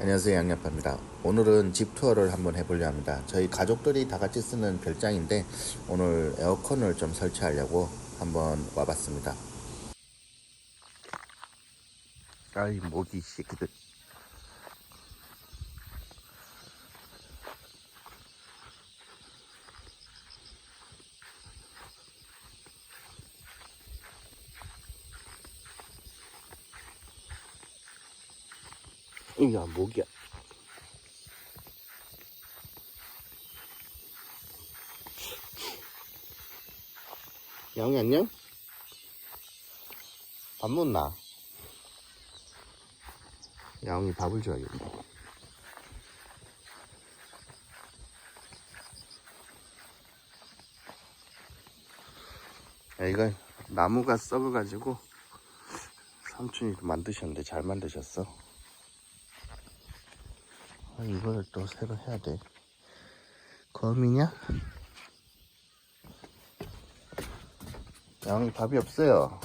안녕하세요 양양파입니다. 오늘은 집 투어를 한번 해보려 합니다. 저희 가족들이 다 같이 쓰는 별장인데 오늘 에어컨을 좀 설치하려고 한번 와봤습니다. 아이 모기 새끼들 야 모기야 양이 안녕? 밥 먹나? 양이 밥을 줘야겠네. 야, 이거 나무가 썩어가지고 삼촌이 만드셨는데 잘 만드셨어. 아, 이거를 또 새로 해야 돼. 거미냐? 양이 밥이 없어요.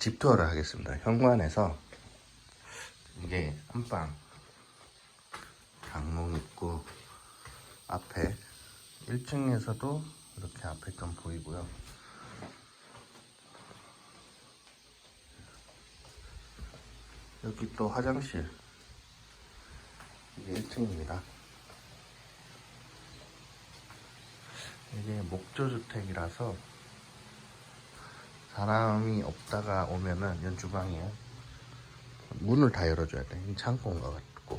집 투어를 하겠습니다. 현관에서 이게 안방 장롱 있고 앞에 1층에서도 이렇게 앞에 좀 보이고요. 여기 또 화장실 이게 1층입니다. 이게 목조주택이라서 사람이 없다가 오면은 연 주방이에요. 문을 다 열어줘야 돼. 이 창고인 것 같고.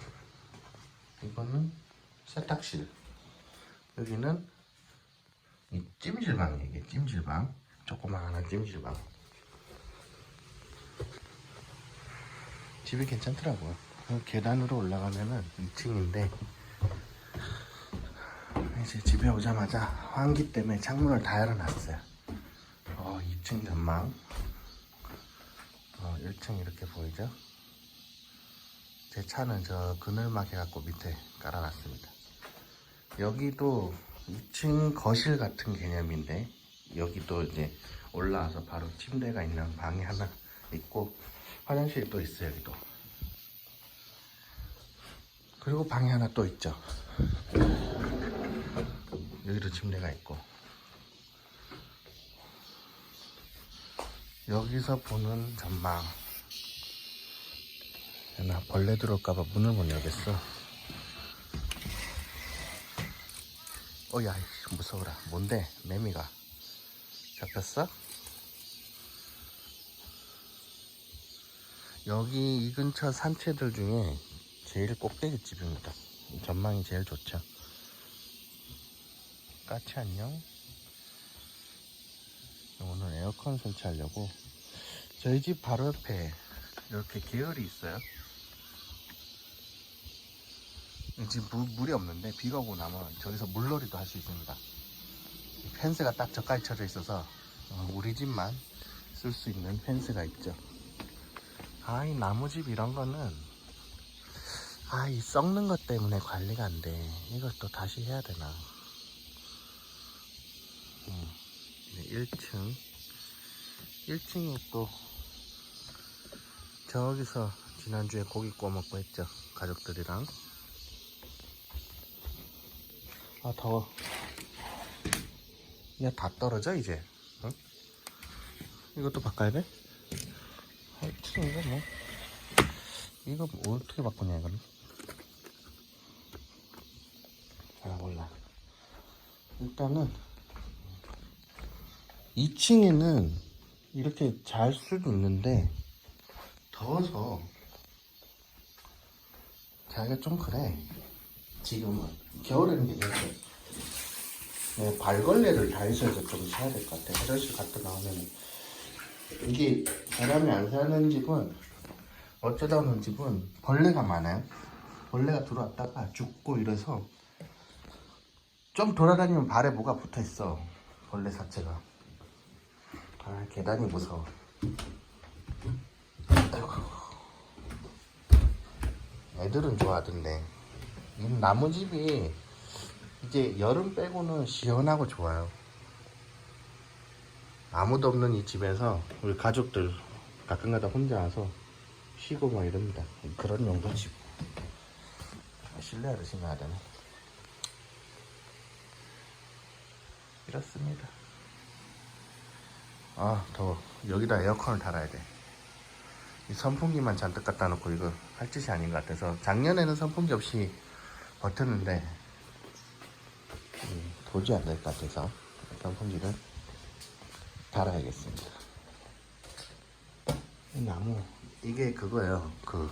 이거는 세탁실. 여기는 이 찜질방이에요. 이게 찜질방. 조그마한 찜질방. 집이 괜찮더라고요. 그 계단으로 올라가면은 2층인데 이제 집에 오자마자 환기 때문에 창문을 다 열어놨어요. 어, 2층 전망. 어, 1층 이렇게 보이죠? 제 차는 저 그늘막 해갖고 밑에 깔아놨습니다. 여기도 2층 거실 같은 개념인데, 여기도 이제 올라와서 바로 침대가 있는 방이 하나 있고, 화장실이 또 있어요, 여기도. 그리고 방이 하나 또 있죠. 여기도 침대가 있고 여기서 보는 전망 나 벌레 들어올까봐 문을 못 열겠어 어야 무서워라 뭔데 매미가 잡혔어? 여기 이 근처 산채들 중에 제일 꼭대기 집입니다 전망이 제일 좋죠 까치 안녕. 오늘 에어컨 설치하려고 저희 집 바로 옆에 이렇게 계열이 있어요. 이집 물, 물이 없는데 비가 오고 나면 저기서 물놀이도 할 수 있습니다. 이 펜스가 딱 저까지 쳐져 있어서 어, 우리 집만 쓸 수 있는 펜스가 있죠. 아, 이 나무집 이런 거는 아, 이 썩는 것 때문에 관리가 안 돼. 또 다시 해야 되나. 음, 1층 1층에 또 저기서 지난주에 고기 구워 먹고 했죠 가족들이랑 아 더워 야다 떨어져 이제 응? 이것도 바꿔야 돼? 하여튼 이거 뭐. 이거 뭐 어떻게 바꾸냐 이거는 아 몰라. 일단은 2층에는 이렇게 잘 수도 있는데 더워서 자기가 좀 그래. 지금은 겨울에는 괜찮죠 네, 발걸레를 다해서 좀 사야 될 것 같아. 화장실 갔다 나오면 이게 사람이 안 사는 집은 어쩌다 오는 집은 벌레가 많아요 벌레가 들어왔다가 죽고 이래서 좀 돌아다니면 발에 뭐가 붙어 있어 벌레 자체가 아, 계단이 무서워. 아이고. 애들은 좋아하던데. 이 나무집이 이제 여름 빼고는 시원하고 좋아요. 아무도 없는 이 집에서 우리 가족들 가끔가다 혼자 와서 쉬고 뭐 이럽니다. 그런 용도지. 실내화를 신어야 되네. 이렇습니다. 아 더워. 여기다 에어컨을 달아야 돼. 이 선풍기만 잔뜩 갖다 놓고 이거 할 짓이 아닌 것 같아서 작년에는 선풍기 없이 버텼는데 음, 도저히 안 될 것 같아서 선풍기를 달아야겠습니다. 이 나무 이게 그거예요. 그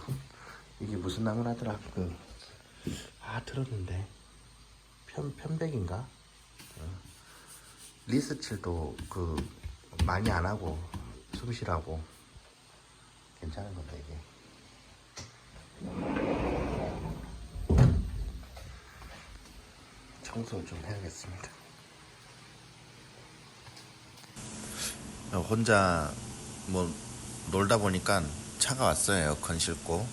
이게 무슨 나무라더라? 그아 들었는데 편 편백인가? 어. 리스칠도 그 많이 안 하고 숨쉬라고 괜찮은 건데 이게. 청소 좀 해야겠습니다. 혼자 뭐 놀다 보니까 차가 왔어요 에어컨 싣고.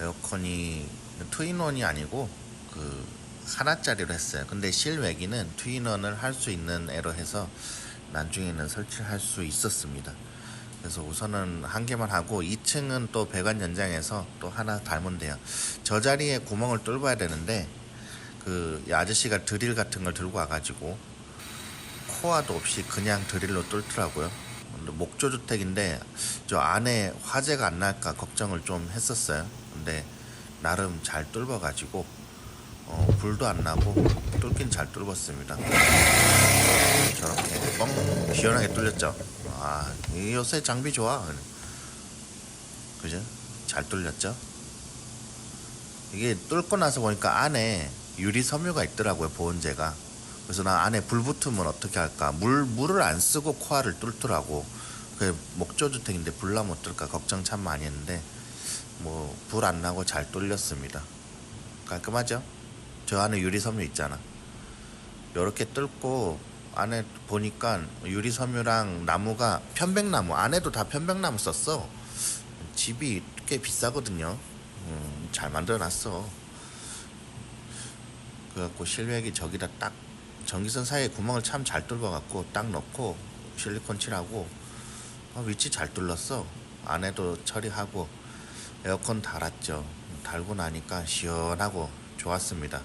에어컨이 투인원이 아니고 그 하나짜리로 했어요. 근데 실외기는 투인원을 할 수 있는 애로 해서 나중에는 설치를 할수 있었습니다. 그래서 우선은 한 개만 하고 2층은 또 배관 연장해서 또 하나 달면 돼요. 저 자리에 구멍을 뚫어야 되는데 그이 아저씨가 드릴 같은 걸 들고 와가지고 코아도 없이 그냥 드릴로 뚫더라고요. 목조 주택인데 저 안에 화재가 안 날까 걱정을 좀 했었어요. 근데 나름 잘 뚫어가지고 어, 불도 안 나고 뚫긴 잘 뚫었습니다. 저렇게 뻥 시원하게 뚫렸죠. 아이 요새 장비 좋아. 그죠? 잘 뚫렸죠. 이게 뚫고 나서 보니까 안에 유리 섬유가 있더라고요 보온재가. 그래서 나 안에 불 붙으면 어떻게 할까? 물 물을 안 쓰고 코알을 뚫더라고. 그 목조 주택인데 불 나면 어떨까 걱정 참 많이 했는데 뭐 불 안 나고 잘 뚫렸습니다. 깔끔하죠? 저 안에 유리 섬유 있잖아. 요렇게 뚫고 안에 보니까 유리 섬유랑 나무가 편백나무 안에도 다 편백나무 썼어. 집이 꽤 비싸거든요. 음, 잘 만들어놨어. 그래갖고 실외기 저기다 딱 전기선 사이에 구멍을 참 잘 뚫어갖고 딱 넣고 실리콘 칠하고 아, 위치 잘 뚫렸어. 안에도 처리하고 에어컨 달았죠. 달고 나니까 시원하고 좋았습니다.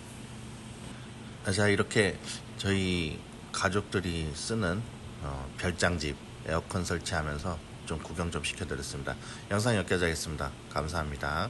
자 이렇게 저희 가족들이 쓰는 어, 별장집 에어컨 설치하면서 좀 구경 좀 시켜드렸습니다. 영상 여기까지 하겠습니다. 감사합니다.